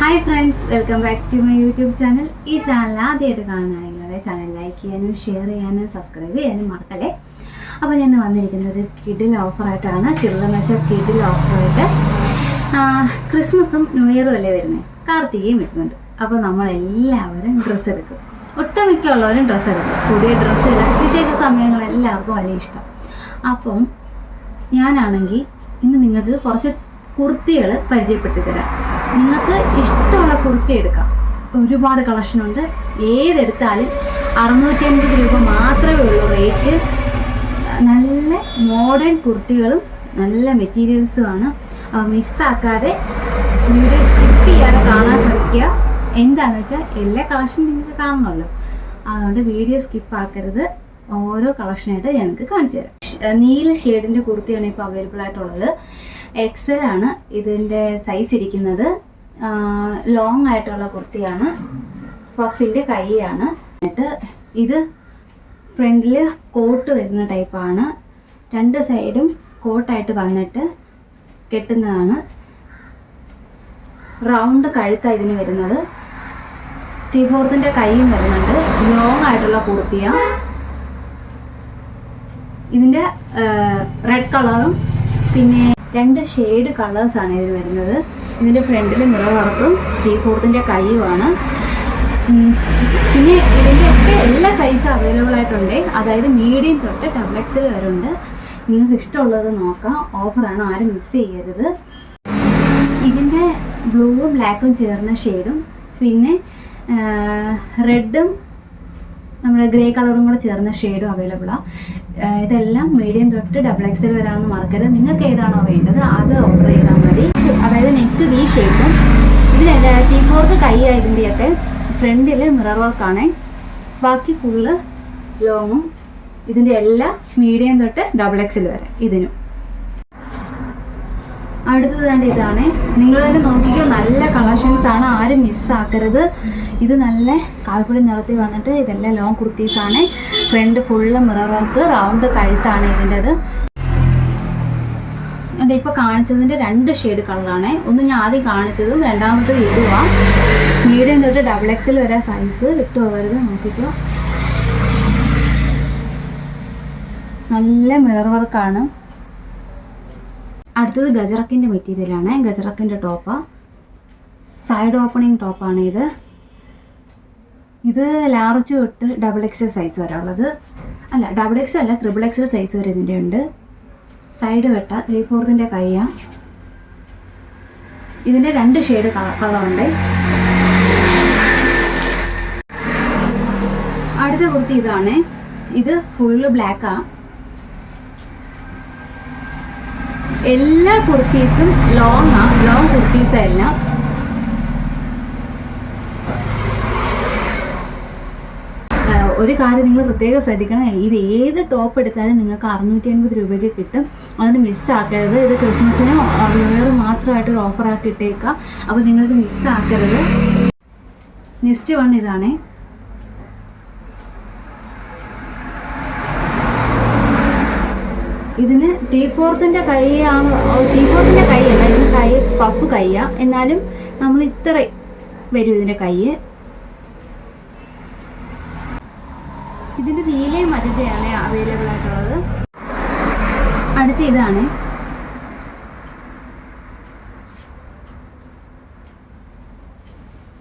Hi friends welcome back to my YouTube channel ഈ channel ആദ്യമായിട്ട് കാണുന്ന നിങ്ങളുടെ ചാനൽ ലൈക്ക് ചെയ്യാനും ഷെയർ ചെയ്യാനും സബ്സ്ക്രൈബ് ചെയ്യാനും മറക്കല്ലേ? അപ്പോൾ ഞാൻ വന്നിരിക്കുന്ന ഒരു കിഡിൽ ഓഫറായിട്ടാണ് കിഡിലെന്ന് വെച്ചാൽ കിഡിൽ ഓഫറായിട്ട് ക്രിസ്മസും ന്യൂ ഇയറും അല്ലേ വരുന്നത് കാർത്തികയും വരുന്നുണ്ട്. അപ്പോൾ നമ്മളെല്ലാവരും ഡ്രസ്സ് എടുക്കും. ഒട്ടുമിക്ക ഉള്ളവരും ഡ്രസ്സ് എടുക്കും പുതിയ ഡ്രസ്സ് ഇടാൻ വിശേഷ സമയങ്ങൾ എല്ലാവർക്കും വലിയ ഇഷ്ടം. അപ്പം ഞാനാണെങ്കിൽ ഇന്ന് നിങ്ങൾക്ക് കുറച്ച് കുർത്തികൾ പരിചയപ്പെടുത്തി തരാം. നിങ്ങൾക്ക് ഇഷ്ടമുള്ള കുർത്തി എടുക്കാം. ഒരുപാട് കളക്ഷനുണ്ട് ഏതെടുത്താലും അറുന്നൂറ്റി അൻപത് രൂപ മാത്രമേ ഉള്ളൂ റേറ്റ് നല്ല മോഡേൺ കുർത്തികളും നല്ല മെറ്റീരിയൽസുമാണ് മിസ്സാക്കാതെ വീഡിയോ സ്കിപ്പ് ചെയ്യാതെ കാണാൻ ശ്രമിക്കുക. എന്താണെന്ന് വെച്ചാൽ എല്ലാ കളക്ഷനും നിങ്ങൾക്ക് കാണണമല്ലോ. അതുകൊണ്ട് വീഡിയോ സ്കിപ്പ് ആക്കരുത്. ഓരോ കളക്ഷനായിട്ട് ഞങ്ങൾക്ക് കാണിച്ചു തരാം. നീല ഷെയ്ഡിന്റെ കുർത്തിയാണ് ഇപ്പോൾ അവൈലബിൾ ആയിട്ടുള്ളത്. എക്സൽ ആണ് ഇതിന്റെ സൈസ് ഇരിക്കുന്നത്. ലോങ് ആയിട്ടുള്ള കുർത്തിയാണ്. പഫിന്റെ കൈയാണ്. എന്നിട്ട് ഇത് ഫ്രണ്ടിൽ കോട്ട് വരുന്ന ടൈപ്പാണ് രണ്ട് സൈഡും കോട്ടായിട്ട് വന്നിട്ട് കെട്ടുന്നതാണ്. റൗണ്ട് കഴുത്താണ് ഇതിന് വരുന്നത്. ടി ഫോർത്തിന്റെ കൈയും വരുന്നുണ്ട്. ലോങ് ആയിട്ടുള്ള കുർത്തിയാണ് ഇതിന്റെ റെഡ് കളറും പിന്നെ രണ്ട് ഷെയ്ഡ് കളേഴ്സാണ് ഇതിൽ വരുന്നത്. ഇതിന്റെ ഫ്രണ്ടിൽ മിറർ വർക്കും ത്രീ ഫോർത്തിന്റെ കൈയുമാണ് പിന്നെ ഇതിന്റെയൊക്കെ എല്ലാ സൈസും അവൈലബിൾ ആയിട്ടുണ്ട്. അതായത് മീഡിയം തൊട്ട് ഡബിൾ വരുന്നുണ്ട്. വരെ ഉണ്ട് നിങ്ങൾക്ക് ഇഷ്ടമുള്ളത് നോക്കാം. ഓഫറാണ് ആരും മിസ് ചെയ്യരുത്. ഇതിന്റെ ബ്ലൂവും ബ്ലാക്കും ചേർന്ന ഷെയ്ഡും പിന്നെ റെഡും നമ്മുടെ ഗ്രേ കളറും കൂടെ ചേർന്ന ഷെയ്ഡും അവൈലബിളാണ് ഇതെല്ലാം മീഡിയം തൊട്ട് ഡബിൾ എക്സൽ വരാമെന്ന് മറക്കരുത്. നിങ്ങൾക്ക് ഏതാണോ വേണ്ടത് അത് ഓർഡർ ചെയ്താൽ മതി. അതായത് നെക്ക് വി ഷേപ്പും ഇതിനല്ല ടീ ഫോർക്ക് കൈ ഇതിന്റെയൊക്കെ ഫ്രണ്ടിൽ മിറർ വർക്കാണ് ബാക്കി ഫുള്ള് ലോങ്ങും ഇതിന്റെ എല്ലാം മീഡിയം തൊട്ട് ഡബിൾ എക്സൽ വരെ ഇതിനും. അടുത്തത് ഇതാണ്. നിങ്ങൾ തന്നെ നോക്കിക്കോ നല്ല കളക്ഷൻസ് ആണ്. ആരും മിസ്സാക്കരുത് ഇത് നല്ല കാൽപ്പൊടി നിറത്തിൽ വന്നിട്ട് ഇതെല്ലാം long കുർത്തീസാണ് front full mirror work round കഴുത്താണ് ഇതിന്റെത്. എന്റെ ഇപ്പോൾ കാണിച്ചതിന്റെ രണ്ട് ഷെയ്ഡ് കളറാണ് ഒന്ന് ഞാൻ ആദ്യം കാണിച്ചതും രണ്ടാമത്തത് ഇടുവാ മീഡിയം തൊട്ട് ഡബിൾ എക്സിൽ വരെ സൈസ് വിട്ടു പോകരുത് നോക്കിക്കോ. നല്ല മിറർ വർക്കാണ് അടുത്തത് ഗജറക്കിന്റെ മെറ്റീരിയലാണ് ഗജറക്കിന്റെ ടോപ്പാണ് സൈഡ് ഓപ്പണിംഗ് ടോപ്പാണ് ഇത്. ഇത് ലാർജ് തൊട്ട് ഡബിൾ എക്സൽ സൈസ് വരെ ഉള്ളത് അല്ല ഡബിൾ എക്സ് അല്ല ത്രിബിൾ എക്സൽ സൈസ് വരെ ഇതിന്റെ ഉണ്ട്. സൈഡ് വെട്ട ത്രീ ഫോർത്തിന്റെ കൈയാണ് ഇതിന്റെ രണ്ട് ഷെയ്ഡ് കളറുണ്ട്. അടുത്ത കുർത്തി ഇതാണ്. ഇത് ഫുള്ള് ബ്ലാക്കാണ് എല്ലാ കുർത്തീസും ലോങ്ങാണ് ലോങ് കുർത്തീസ് എല്ലാം ഒരു കാര്യം നിങ്ങൾ പ്രത്യേകം ശ്രദ്ധിക്കണം. ഇത് ഏത് ടോപ്പ് എടുത്താലും നിങ്ങൾക്ക് അറുന്നൂറ്റി അൻപത് രൂപയ്ക്ക് കിട്ടും അതുകൊണ്ട് മിസ്സാക്കരുത് ഇത് ക്രിസ്മസിന് ന്യൂ ഇയർ മാത്രമായിട്ടൊരു ഓഫറാക്കി ഇട്ടേക്കാം അപ്പോൾ നിങ്ങൾക്ക് മിസ്സാക്കരുത് നെക്സ്റ്റ് വൺ ഇതാണേ. ഇതിന് ടീ ഫോർത്തിന്റെ കൈയാണ് ടീ ഫോർത്തിന്റെ കൈയല്ല. ഇതിന് കൈ പഫ് കൈയാ. എന്നാലും നമ്മൾ ഇത്ര വരും ഇതിന്റെ കൈ ഇതിന്റെ നീലയും മജതയാണ് അവൈലബിൾ ആയിട്ടുള്ളത്. അടുത്ത ഇതാണ്.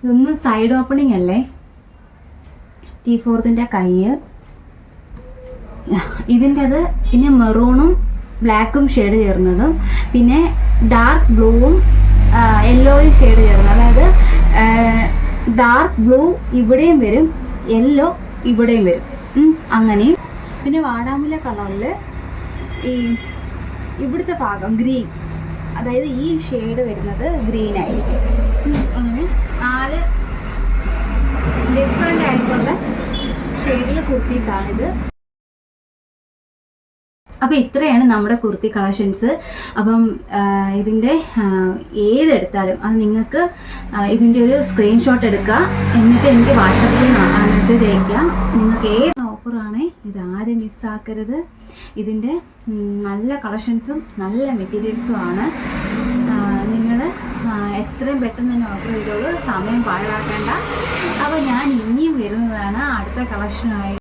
ഇതൊന്നും സൈഡ് ഓപ്പണിംഗ് അല്ലേ? ടി ഫോർത്തിന്റെ കൈ ഇതിന്റെത് പിന്നെ മെറൂണും ബ്ലാക്കും ഷെയ്ഡ് ചേർന്നതും. പിന്നെ ഡാർക്ക് ബ്ലൂവും യെല്ലോയും ഷെയ്ഡ് ചേർന്നത്. അതായത് ഡാർക്ക് ബ്ലൂ ഇവിടെയും വരും യെല്ലോ ഇവിടെയും വരും. ഉം, അങ്ങനെയും. പിന്നെ വാടാമുല കളറിൽ ഈ ഇവിടുത്തെ ഭാഗം ഗ്രീൻ. അതായത് ഈ ഷെയ്ഡ് വരുന്നത് ഗ്രീൻ ആയിരിക്കും. അങ്ങനെ നാല് ഡിഫറെന്റ് ആയിട്ടുള്ള ഷെയ്ഡിൽ കുർത്തീസാണിത് അപ്പോൾ ഇത്രയാണ് നമ്മുടെ കുർത്തി കളക്ഷൻസ്. അപ്പം ഇതിന്റെ ഏതെടുത്താലും അത് നിങ്ങൾക്ക് ഇതിന്റെ ഒരു സ്ക്രീൻഷോട്ട് എടുക്കുക എന്നിട്ട് എനിക്ക് വാട്സപ്പിൽ മെസ്സേജ് അയക്കുക നിങ്ങൾക്ക് ഏത് ഓഫറാണ് ഇത് ആരും മിസ്സാക്കരുത് ഇതിന്റെ നല്ല കളക്ഷൻസും നല്ല മെറ്റീരിയൽസും ആണ്. നിങ്ങൾ എത്രയും പെട്ടെന്ന് തന്നെ ഓർഡർ ചെയ്തോളൂ. സമയം പാഴാക്കേണ്ട. അപ്പോൾ ഞാൻ ഇനിയും വരുന്നതാണ് അടുത്ത കളക്ഷനായി